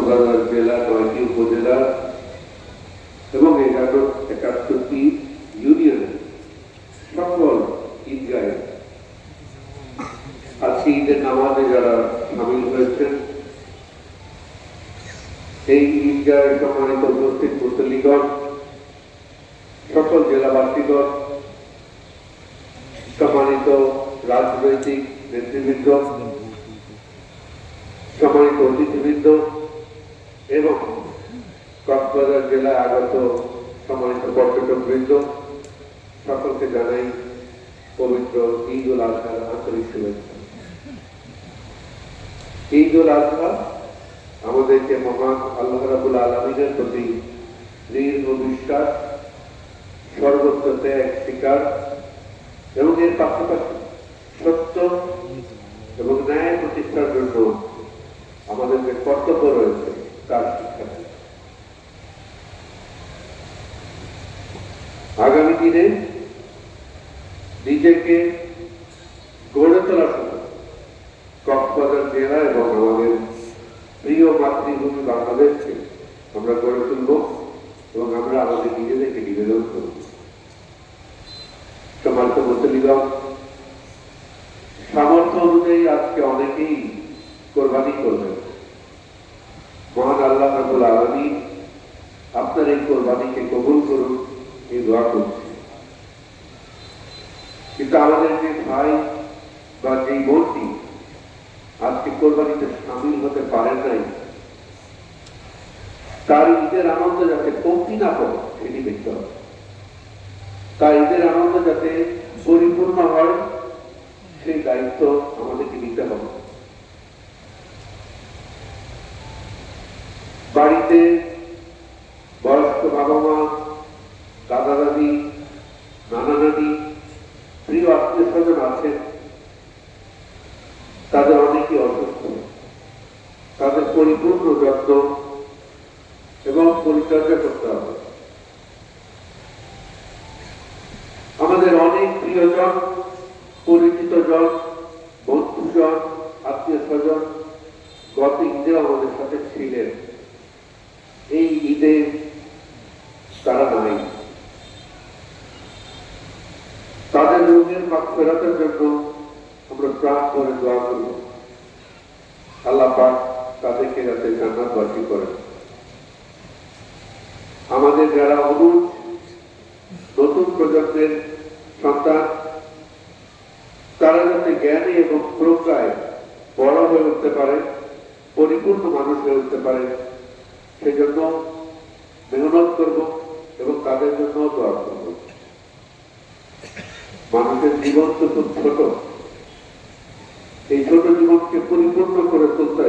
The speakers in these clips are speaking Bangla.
জেলা নয়টি উপজেলা এবং এগারো একাত্তরটি ইউনিয়নের সকল ঈদগাহে আজকে ঈদের নামাজে যারা সামিল হয়েছেন এই ঈদগাহের সম্মানিত উপস্থিত মুসল্লিগণ সকল জেলাবাসীগণ সম্মানিত রাজনৈতিক নেতৃবৃন্দ, সম্মানিত অতিথিবৃন্দ এবং কক্সবাজার জেলায় আগত সম্মানিত পর্যটকবৃন্দ সকলকে জানাই পবিত্র ঈদ উল আজহার আন্তরিক শুভেচ্ছা। ঈদ উল আজহা আমাদেরকে মহান আল্লাহ রাবুল আলমিনের প্রতি দৃঢ় বিশ্বাস, সর্বোচ্চ ত্যাগ, স্বীকার এবং এর পাশাপাশি সত্য এবং ন্যায় প্রতিষ্ঠার জন্য আমাদের যে কর্তব্য রয়েছে, তার শিক্ষা দেয়। আগামী দিনে নিজেকে গড়ে তোলার সময় কক্সবাজার জেলা এবং আমাদের প্রিয় মাতৃভূমি বাংলাদেশকে আমরা গড়ে তুলব এবং আমরা আমাদের নিজেদেরকে নিবেদন করব। সমান্ত মুসলিগণ সামর্থ্য অনুযায়ী আজকে অনেকেই কোরবানি করবেন। মহান আল্লাহ রাবুল আলমী আপনার এই কোরবানিকে কবুল করুন এই দোয়া করছি। কিন্তু আমাদের যে ভাই বা যে বোনটি আজকে কোরবানিতে সামিল হতে পারেন নাই, তার ঈদের আনন্দ যাতে কমতি না পড়ে সেটি দেখতে হবে। তার ঈদের আনন্দ যাতে পরিপূর্ণ হয়, সেই দায়িত্ব আমাদেরকে নিতে হবে। বাড়িতে আছেন, তাদের অনেকেই অসুস্থ। তাদের পরিপূর্ণ যত্ন এবং পরিচর্যা করতে হবে। আমাদের অনেক প্রিয়জন, পরিচিত জন বন্ধুজন আত্মীয় স্বজন গত ঈদে আমাদের সাথে ছিলেন। এই ঈদে তারা নাই তাদের রোগের ফেরাতের জন্য আমরা প্রাণ করে দোয়া করব। আল্লাহ পাক তাদেরকে যাতে জান্নাতবাসী করেন আমাদের যারা অনুজ নতুন প্রজন্মের সন্তান, তারা যাতে জ্ঞানী এবং প্রজ্ঞায় বড় হয়ে উঠতে পারে, পরিপূর্ণ মানুষ হয়ে উঠতে পারে, সেজন্য মেহনত করব এবং তাদের জন্য দোয়া করব। মানুষের জীবন তো খুব ছোট। এই ছোট জীবনকে পরিপূর্ণ করে তুলতে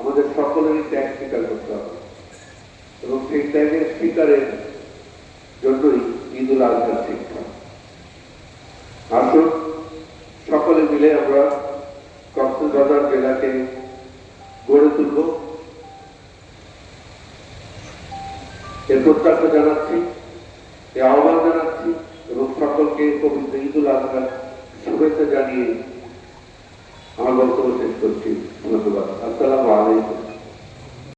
আমাদের সকলেরই ত্যাগ স্বীকার করতে হবে। এবং সেই ত্যাগের স্বীকারের জন্যই ঈদ উল আজহার শিক্ষা। আসুন, সকলে মিলে আমরা কক্সবাজার জেলাকে গড়ে তুলব। এর প্রত্যাশা জানাচ্ছি, এ আহ্বান জানাচ্ছি সকলকে পবিত্র ঈদুল আজহার শুভেচ্ছা জানিয়ে আমার বক্তব্য শেষ করছি। ধন্যবাদ। আসসালামু আলাইকুম।